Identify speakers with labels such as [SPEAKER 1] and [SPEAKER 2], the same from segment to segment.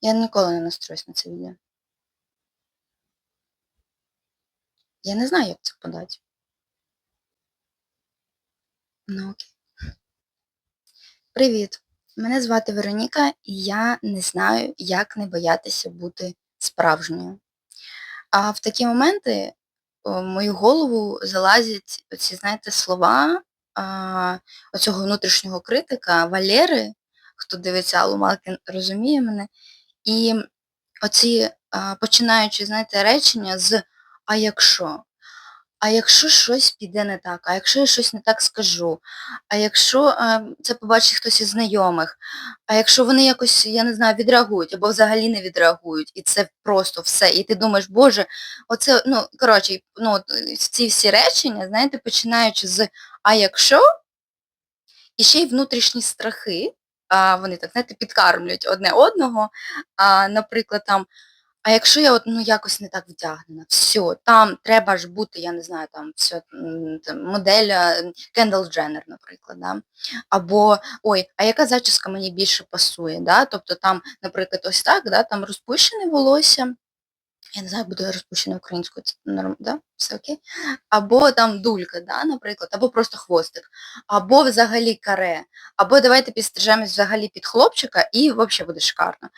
[SPEAKER 1] Я ніколи не настроюсь на це відео. Я не знаю, як це подати. Ну окей. Привіт. Мене звати Вероніка, і я не знаю, як не боятися бути справжньою. А в такі моменти в мою голову залазять оці, знаєте, слова а, оцього внутрішнього критика Валери, хто дивиться Аллу Малкін, розуміє мене. І оці, починаючи, знаєте, речення з а якщо? А якщо щось піде не так, а якщо я щось не так скажу, а якщо це побачить хтось із знайомих, а якщо вони якось, я не знаю, відреагують або взагалі не відреагують, і це просто все. І ти думаєш, Боже, оце, ну, коротше, ну, ці всі речення, знаєте, починаючи з а якщо, і ще й внутрішні страхи, вони так, знаєте, підкармлюють одне одного. А, наприклад, там, а якщо я от, ну, якось не так вдягнена, все, там треба ж бути, я не знаю, там, все, модель Кендал Дженнер, наприклад, да? або, ой, а яка зачіска мені більше пасує, да? тобто там, наприклад, ось так, да? там розпущене волосся, я не знаю, буде розпущене українською, це норм, да? все окей, або там дулька, да, наприклад, або просто хвостик, або взагалі каре, або давайте підстрижемось взагалі під хлопчика і взагалі буде шикарно.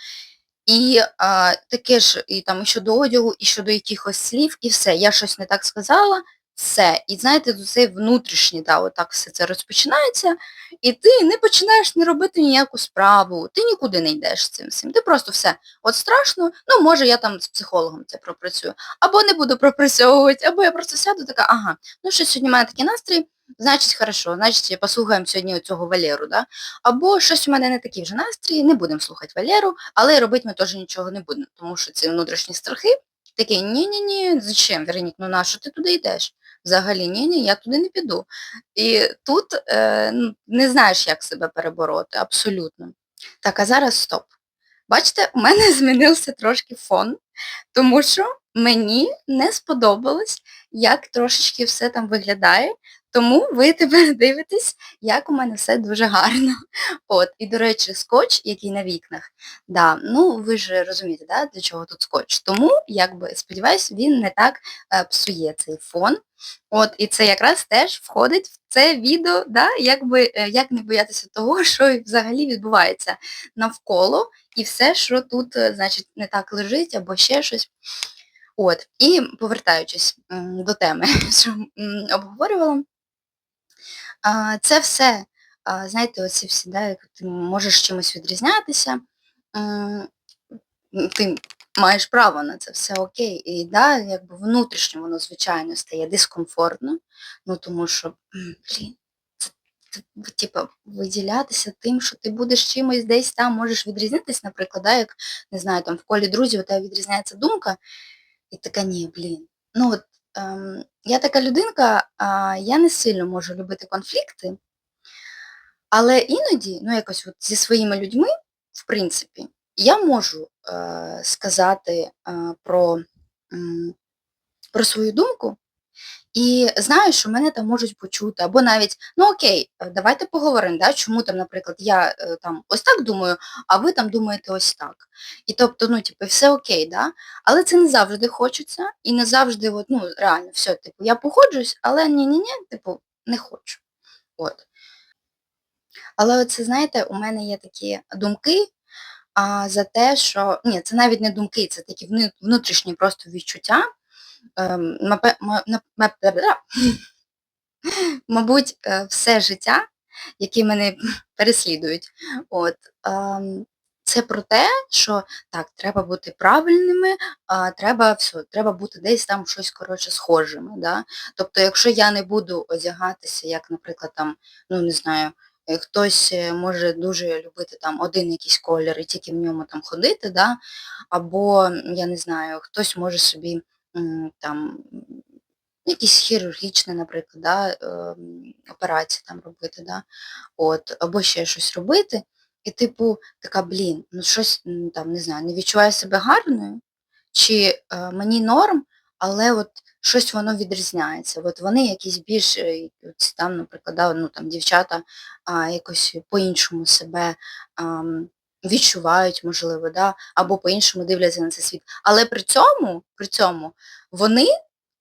[SPEAKER 1] І а, таке ж і там і щодо одягу, і щодо якихось слів, і все. Я щось не так сказала, все. І знаєте, тут цей внутрішній, да, отак все це розпочинається, і ти не починаєш не робити ніяку справу, ти нікуди не йдеш з цим всім. Ти просто все. От страшно, ну може я там з психологом це пропрацюю. Або не буду пропрацьовувати, або я просто сяду така, ага, ну що сьогодні в мене такий настрій, значить хорошо, значить послухаємо сьогодні цього Валеру, да? Або щось у мене не такий вже настрій, не будемо слухати Валеру, але робити ми теж нічого не будемо, тому що ці внутрішні страхи такі, ні-ні-ні, зачем, Веронік, ну нащо ти туди йдеш? Взагалі, ні-ні, я туди не піду. І тут е, ну, не знаєш, як себе перебороти, абсолютно. Так, а зараз стоп. Бачите, у мене змінився трошки фон, тому що мені не сподобалось, як трошечки все там виглядає. Тому ви тепер дивитесь, як у мене все дуже гарно. От, І, до речі, скотч, який на вікнах, да, ну ви ж розумієте, да, для чого тут скотч. Тому, якби, сподіваюсь, він не так е, псує цей фон. От, І це якраз теж входить в це відео, да, якби, е, як не боятися того, що взагалі відбувається навколо, і все, що тут, е, значить, не так лежить або ще щось. От, І повертаючись до теми, що обговорювала, це все, знаєте, оці всі, да, як ти можеш чимось відрізнятися, ти маєш право на це, все окей. І да, якби внутрішньо воно, звичайно, стає дискомфортно, ну тому що, блін, типу, виділятися тим, що ти будеш чимось десь там, можеш відрізнитись, наприклад, да, як, не знаю, там в колі друзів у тебе відрізняється думка, і така, ні, блін. Ну от ем, я така людинка, а, я не сильно можу любити конфлікти, але іноді, ну якось от зі своїми людьми, в принципі, я можу е, сказати е, про, м, про свою думку, і знаю, що мене там можуть почути, або навіть, ну окей, е, давайте поговоримо, да, чому там, наприклад, я е, там ось так думаю, а ви там думаєте ось так. І тобто, ну, типу, все окей, да? але це не завжди хочеться, і не завжди, от, ну, реально, все, типу, я погоджуюсь, але ні-ні-ні, типу, не хочу. От. Але оце, знаєте, у мене є такі думки а, за те, що, ні, це навіть не думки, це такі внутрішні просто відчуття. Ем. Мабуть, е, все життя, які мене переслідують, от, ем, це про те, що так, треба бути правильними, а треба все, треба бути десь там щось коротше схожими. Да? Тобто, якщо я не буду одягатися, як, наприклад, там, ну не знаю, е, хтось е, може дуже любити там один якийсь колір і тільки в ньому там ходити, да? або, я не знаю, хтось може собі там якісь хірургічні, наприклад, да, ем, операції там робити, да, от, або ще щось робити. І, типу, така, блін, ну щось там, не знаю, не відчуваю себе гарною, чи е, мені норм, але от щось воно відрізняється. От вони якісь більш, е, там, наприклад, да, ну, там, дівчата а, якось по-іншому себе ам, відчувають, можливо, да, або по-іншому дивляться на цей світ. Але при цьому при цьому вони,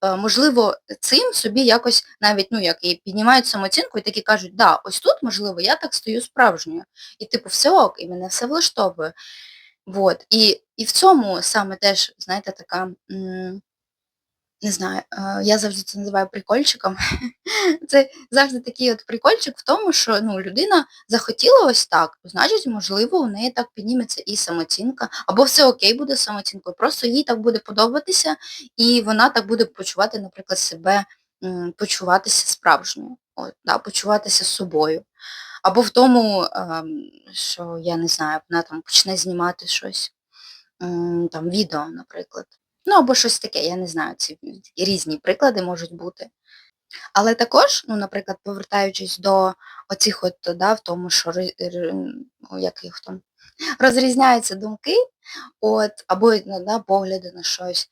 [SPEAKER 1] е, можливо, цим собі якось навіть, ну, як і піднімають самооцінку і такі кажуть: "Да, ось тут, можливо, я так стаю справжньою". І типу все ок, і мене все влаштовує. Вот. І і в цьому саме теж, знаєте, така, м, не знаю, е, я завжди це називаю прикольчиком. Це завжди такий от прикольчик в тому, що ну, людина захотіла ось так, значить, можливо, у неї так підніметься і самооцінка, або все окей буде з самооцінкою, просто їй так буде подобатися, і вона так буде почувати, наприклад, себе, почуватися справжньою, от, да, почуватися собою. Або в тому, ем, що, я не знаю, вона там почне знімати щось, там відео, наприклад. Ну, або щось таке, я не знаю, ці різні приклади можуть бути. Але також, ну, наприклад, повертаючись до оцих от, да, в тому, що ну, як їх там, розрізняються думки, от, або ну, да, погляди на щось.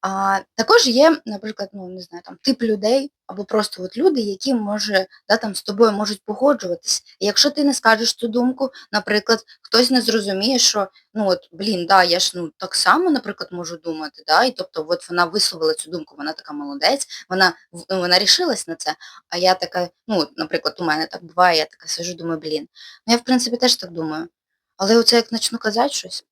[SPEAKER 1] А, також є, наприклад, ну, не знаю, там тип людей або просто от люди, які може, да, там з тобою можуть погоджуватись. І якщо ти не скажеш цю думку, наприклад, хтось не зрозуміє, що ну от, блін, да, я ж ну так само, наприклад, можу думати, да, і тобто от вона висловила цю думку, вона така молодець, вона ну, вона рішилась на це, а я така, ну, наприклад, у мене так буває, я така сижу, думаю, блін. Ну я в принципі теж так думаю. Але оце як почну казати щось,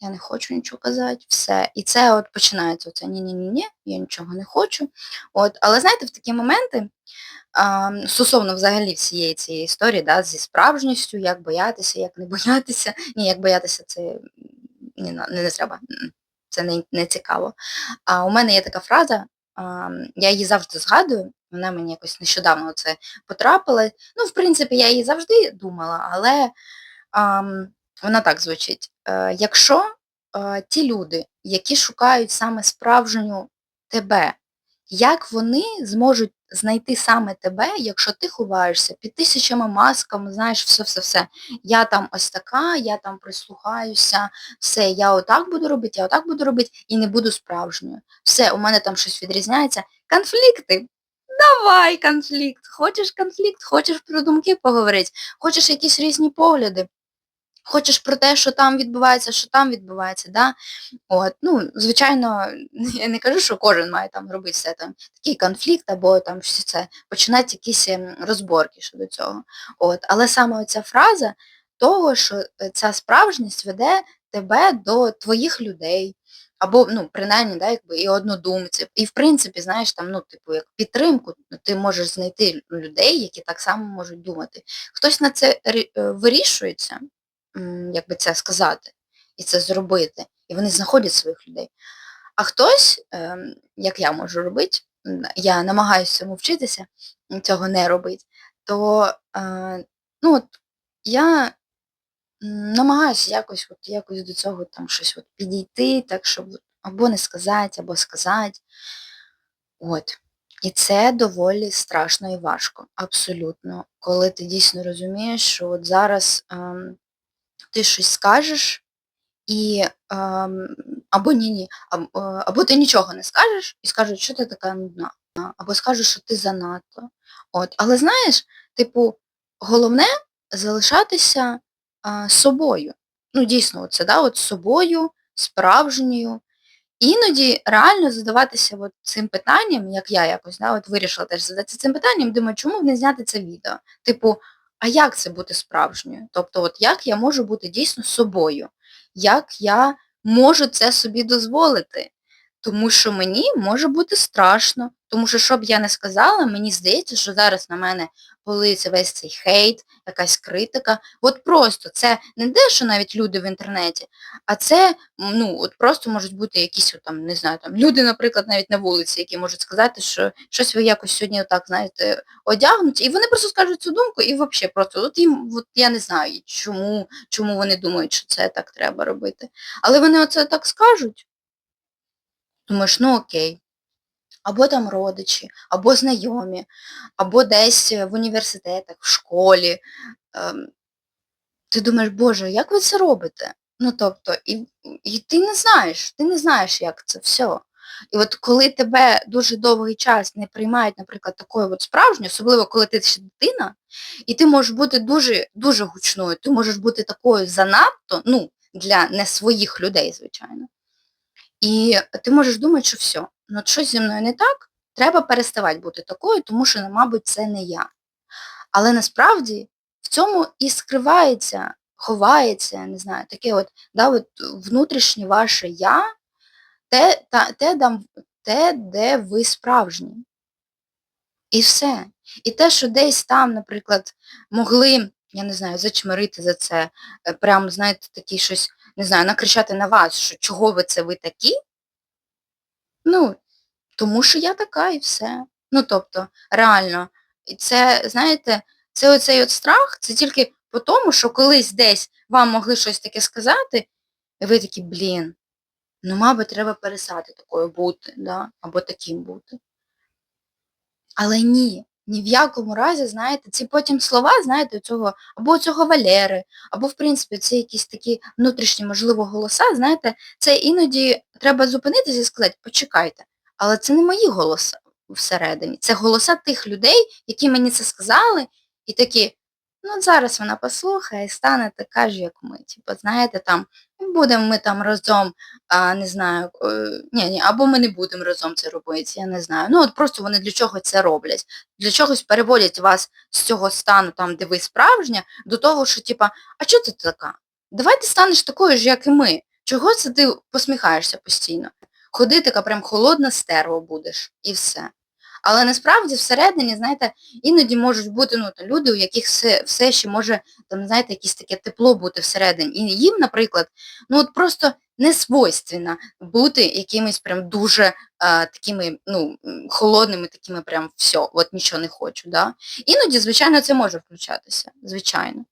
[SPEAKER 1] я не хочу нічого казати, все. І це от починається оце ні-ні-ні, я нічого не хочу. От, але знаєте, в такі моменти, а, стосовно взагалі всієї цієї історії, да, зі справжністю, як боятися, як не боятися. Ні, як боятися, це не, не, не треба. Це не, не цікаво. А у мене є така фраза, а, я її завжди згадую, вона мені якось нещодавно це потрапила. Ну, в принципі, я її завжди думала, але Ам, вона так звучить. Е, якщо, е, ті люди, які шукають саме справжню тебе, як вони зможуть знайти саме тебе, якщо ти ховаєшся під тисячами масками, знаєш, все-все-все. Я там ось така, я там прислухаюся, все, я отак буду робити, я отак буду робити і не буду справжньою. Все, у мене там щось відрізняється. Конфлікти. Давай конфлікт. Хочеш конфлікт, хочеш про думки поговорити, хочеш якісь різні погляди. Хочеш про те, що там відбувається, що там відбувається, да? От, ну, звичайно, я не кажу, що кожен має там робити все там, такий конфлікт або там все це, починати якісь ем, розборки щодо цього. От, але саме оця фраза того, що е, ця справжність веде тебе до твоїх людей, або, ну, принаймні, да, якби і однодумців. І в принципі, знаєш, там, ну, типу, як підтримку, ну, ти можеш знайти людей, які так само можуть думати. Хтось на це е, вирішується, як би це сказати, і це зробити. І вони знаходять своїх людей. А хтось, ем, як я можу робити, я намагаюся цьому вчитися, цього не робити, то е, ну, от, я намагаюся якось, от, якось до цього там щось от, підійти, так, щоб або не сказати, або сказати. От. І це доволі страшно і важко, абсолютно. Коли ти дійсно розумієш, що от зараз ем, ти щось скажеш і, ем, або ні-ні, аб е, або ти нічого не скажеш і скажуть, що ти така нудна, або скажуть, що ти занадто. От. Але знаєш, типу, головне залишатися, а, собою. Ну, дійсно, оце, да, от собою, справжньою. Іноді реально задаватися от цим питанням, як я якось, да, от вирішила теж задатися цим питанням, думаю, чому б не зняти це відео? Типу, а як це бути справжньою? Тобто, от як я можу бути дійсно собою? Як я можу це собі дозволити? Тому що мені може бути страшно. Тому що, що б я не сказала, мені здається, що зараз на мене политься весь цей хейт, якась критика. От просто це не те, що навіть люди в інтернеті, а це, ну, от просто можуть бути якісь, от, там, не знаю, там, люди, наприклад, навіть на вулиці, які можуть сказати, що щось ви якось сьогодні отак, знаєте, одягнуті, і вони просто скажуть цю думку, і взагалі просто, от їм, от я не знаю, чому, чому вони думають, що це так треба робити. Але вони оце так скажуть, думаєш, ну окей. Або там родичі, або знайомі, або десь в університетах, в школі. Ем, ти думаєш, Боже, як ви це робите? Ну, тобто, і і ти не знаєш, ти не знаєш, як це все. І от коли тебе дуже довгий час не приймають, наприклад, такою от справжньою, особливо коли ти ще дитина, і ти можеш бути дуже дуже гучною, ти можеш бути такою занадто, ну, для не своїх людей, звичайно. І ти можеш думати, що все, ну от щось зі мною не так, треба переставати бути такою, тому що, ну, мабуть, це не я. Але насправді в цьому і скривається, ховається, не знаю, таке от, да, от внутрішнє ваше я, те, та, те, дам, те, де ви справжні. І все. І те, що десь там, наприклад, могли, я не знаю, зачмирити за це, е, прям, знаєте, такі щось, не знаю, накричати на вас, що чого ви це ви такі, ну, тому що я така і все. Ну, тобто, реально, і це, знаєте, це оцей от страх, це тільки по тому, що колись десь вам могли щось таке сказати, і ви такі, блін, ну, мабуть, треба пересати такою бути, да? або таким бути. Але ні, ні в якому разі, знаєте, ці потім слова, знаєте, цього, або цього Валери, або, в принципі, це якісь такі внутрішні, можливо, голоса, знаєте, це іноді треба зупинитися і сказати, почекайте, але це не мої голоси всередині, це голоса тих людей, які мені це сказали, і такі, ну зараз вона послухає і стане така ж, як ми. Типу, знаєте, там, будемо ми там разом, а, не знаю, е, ні, ні, або ми не будемо разом це робити, я не знаю. Ну от просто вони для чого це роблять? Для чогось переводять вас з цього стану, там, де ви справжня, до того, що, типа, а чого ти така? Давай ти станеш такою ж, як і ми. Чого це ти посміхаєшся постійно? Ходи така прям холодна стерво будеш, і все. Але насправді всередині, знаєте, іноді можуть бути ну, люди, у яких все все ще може, там, знаєте, якесь таке тепло бути всередині. І їм, наприклад, ну от просто не свойственно бути якимись прям дуже а, такими ну, холодними, такими прям все, от нічого не хочу. Да? Іноді, звичайно, це може включатися, звичайно.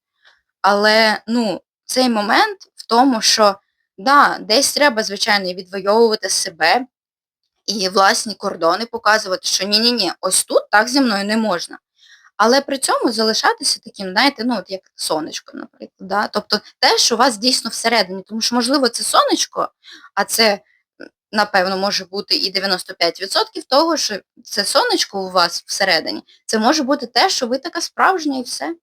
[SPEAKER 1] Але ну, цей момент в тому, що да, десь треба, звичайно, відвоювати себе і власні кордони показувати, що ні-ні-ні, ось тут так зі мною не можна. Але при цьому залишатися таким, знаєте, ну, от як сонечко, наприклад. Да? Тобто те, що у вас дійсно всередині, тому що, можливо, це сонечко, а це, напевно, може бути і 95% того, що це сонечко у вас всередині, це може бути те, що ви така справжня і все.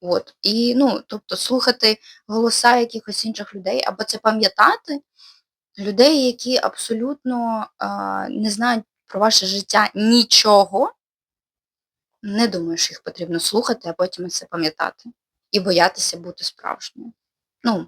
[SPEAKER 1] От. І, ну, тобто, слухати голоса якихось інших людей, або це пам'ятати, людей, які абсолютно а, не знають про ваше життя нічого, не думаю, що їх потрібно слухати, а потім це пам'ятати. І боятися бути справжньою. Ну,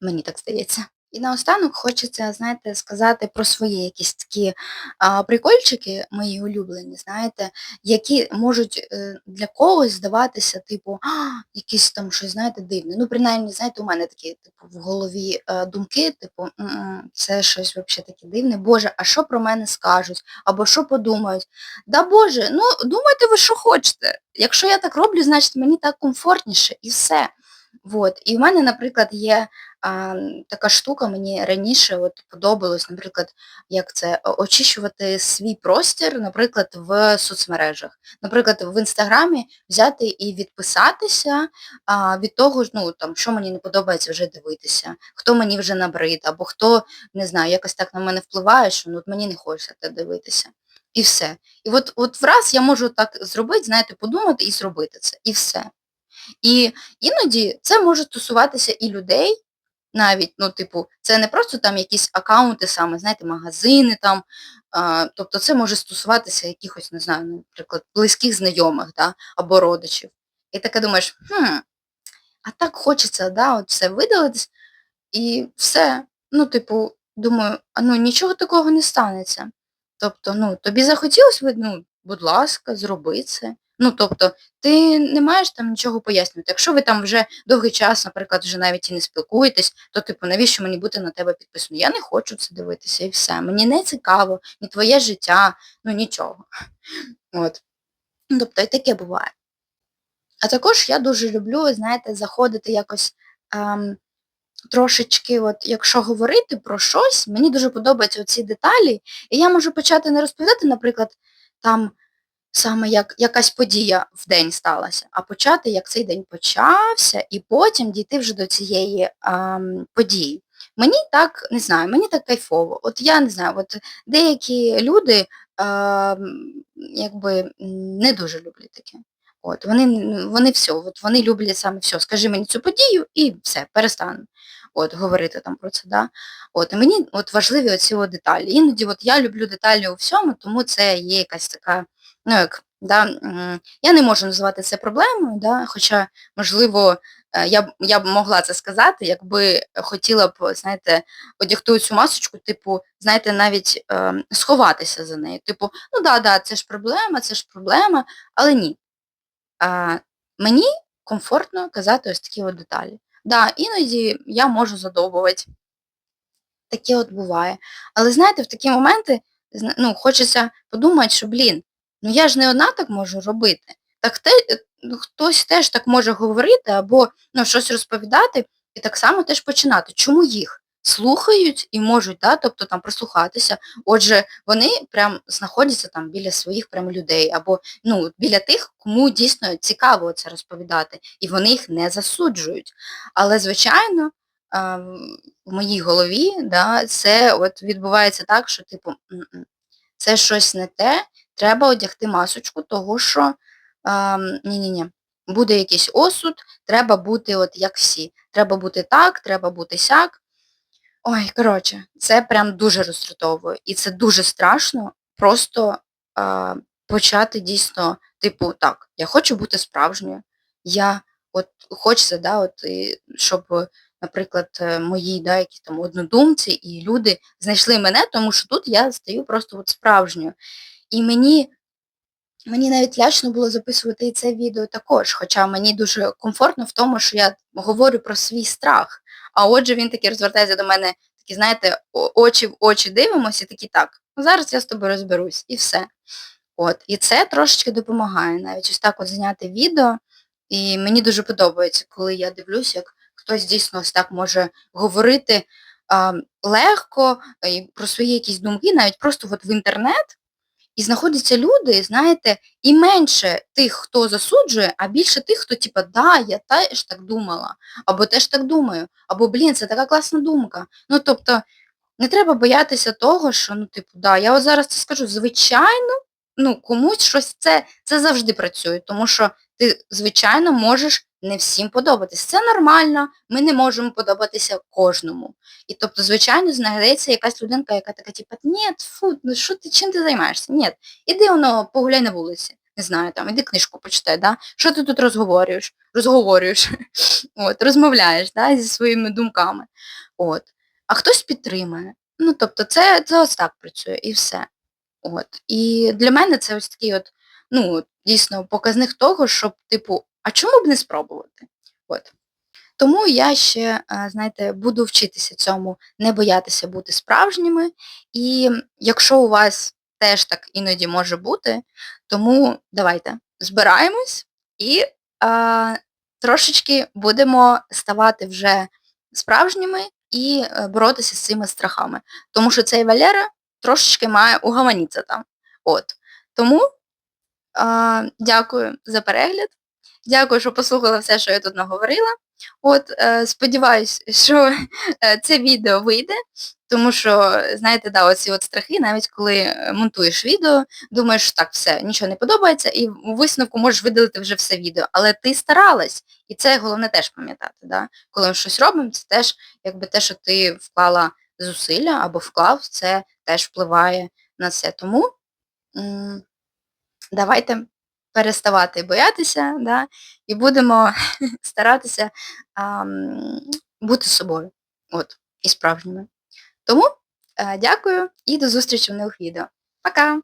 [SPEAKER 1] мені так здається. І наостанок хочеться, знаєте, сказати про свої якісь такі а, прикольчики, мої улюблені, знаєте, які можуть е, для когось здаватися, типу, а, якісь там щось, знаєте, дивне. Ну, принаймні, знаєте, у мене такі, типу, в голові е, думки, типу, «М-м, це щось взагалі таке дивне. Боже, а що про мене скажуть? Або що подумають? Да Боже, ну думайте ви, що хочете. Якщо я так роблю, значить мені так комфортніше і все. Вот. І в мене, наприклад, є а, така штука, мені раніше от подобалось, наприклад, як це очищувати свій простір, наприклад, в соцмережах. Наприклад, в інстаграмі взяти і відписатися а, від того, ну, там, що мені не подобається вже дивитися, хто мені вже набрид, або хто, не знаю, якось так на мене впливає, що ну, от мені не хочеться те дивитися. І все. І от от враз я можу так зробити, знаєте, подумати і зробити це. І все. І іноді це може стосуватися і людей навіть, ну, типу, це не просто там якісь аккаунти саме, знаєте, магазини там, а, тобто це може стосуватися якихось, не знаю, наприклад, близьких знайомих, да, або родичів. І таке думаєш, хм, а так хочеться, да, от все видалитись, і все. Ну, типу, думаю, а ну нічого такого не станеться. Тобто, ну, тобі захотілося, ну, будь ласка, зроби це. Ну, тобто, ти не маєш там нічого пояснювати. Якщо ви там вже довгий час, наприклад, вже навіть і не спілкуєтесь, то, типу, навіщо мені бути на тебе підписано? Я не хочу це дивитися і все. Мені не цікаво, ні твоє життя, ну нічого. От. Тобто і таке буває. А також я дуже люблю, знаєте, заходити якось ем, трошечки, от, якщо говорити про щось, мені дуже подобаються оці деталі, і я можу почати не розповідати, наприклад, там саме як якась подія в день сталася, а почати, як цей день почався, і потім дійти вже до цієї а, події. Мені так, не знаю, мені так кайфово. От я не знаю, от деякі люди, ем, якби, не дуже люблять таке. От, вони, вони все, от вони люблять саме все. Скажи мені цю подію і все, перестану от, говорити там про це. Да? От, і мені от важливі оці деталі. Іноді от я люблю деталі у всьому, тому це є якась така, ну як, да, я не можу називати це проблемою, да, хоча, можливо, е, я б я б могла це сказати, якби хотіла б, знаєте, одягти цю масочку, типу, знаєте, навіть е, сховатися за нею. Типу, ну да, да, це ж проблема, це ж проблема, але ні. А, Мені комфортно казати ось такі от деталі. Да, іноді я можу задовбувати. Таке от буває. Але знаєте, в такі моменти ну, хочеться подумати, що, блін, ну я ж не одна так можу робити. Так те, е, ну, хтось теж так може говорити або ну, щось розповідати і так само теж починати. Чому їх слухають і можуть, да, тобто там прислухатися. Отже, вони прям знаходяться там біля своїх прям людей або ну, біля тих, кому дійсно цікаво це розповідати, і вони їх не засуджують. Але, звичайно, в моїй голові, да, це от відбувається так, що типу, це щось не те, треба одягти масочку, того що ам, ні-ні-ні, буде якийсь осуд, треба бути от як всі. Треба бути так, треба бути сяк. Ой, коротше, це прям дуже роздратовує. І це дуже страшно просто а, почати дійсно, типу, так, я хочу бути справжньою. Я от хочеться, да, от, і, щоб, наприклад, е, мої да, якісь там однодумці і люди знайшли мене, тому що тут я стаю просто от справжньою. І мені Мені навіть лячно було записувати і це відео також, хоча мені дуже комфортно в тому, що я говорю про свій страх. А отже, він таки розвертається до мене, такі, знаєте, очі в очі дивимося, і такі так, ну зараз я з тобою розберусь, і все. От. І це трошечки допомагає навіть ось так от зняти відео. І мені дуже подобається, коли я дивлюсь, як хтось дійсно ось так може говорити а, легко про свої якісь думки, навіть просто от в інтернет. І знаходяться люди, знаєте, і менше тих, хто засуджує, а більше тих, хто типа, да, я теж так думала, або теж так думаю, або блін, це така класна думка. Ну, тобто, не треба боятися того, що, ну, типу, да, я от зараз це скажу, звичайно, ну, комусь щось це, це завжди працює, тому що ти, звичайно, можеш не всім подобатись. Це нормально, ми не можемо подобатися кожному. І тобто, звичайно, знайдеться якась людинка, яка така, типу, ні, фу, ну що ти, чим ти займаєшся? Ні, іди воно, погуляй на вулиці. Не знаю, там, іди книжку почитай, да? Що ти тут розговорюєш? Розговорюєш, от, розмовляєш да, зі своїми думками. От. А хтось підтримує. Ну, тобто, це, це ось так працює і все. От. І для мене це ось такий от, ну, дійсно показник того, щоб, типу, а чому б не спробувати? От. Тому я ще, е, знаєте, буду вчитися цьому, не боятися бути справжніми. І якщо у вас теж так іноді може бути, тому давайте збираємось і а, трошечки будемо ставати вже справжніми і е, боротися з цими страхами. Тому що цей Валера трошечки має угаманітися там. От. Тому а, дякую за перегляд. Дякую, що послухали все, що я тут наговорила. От, е, сподіваюсь, що е, це відео вийде, тому що, знаєте, да, оці от страхи, навіть коли е, монтуєш відео, думаєш, що так, все, нічого не подобається, і у висновку можеш видалити вже все відео. Але ти старалась, і це головне теж пам'ятати. Да? Коли ми щось робимо, це теж якби те, що ти вклала зусилля або вклав, це теж впливає на це. Тому давайте переставати боятися, да, і будемо старатися а, бути собою. От, і справжніми. Тому е, дякую і до зустрічі в нових відео. Пока!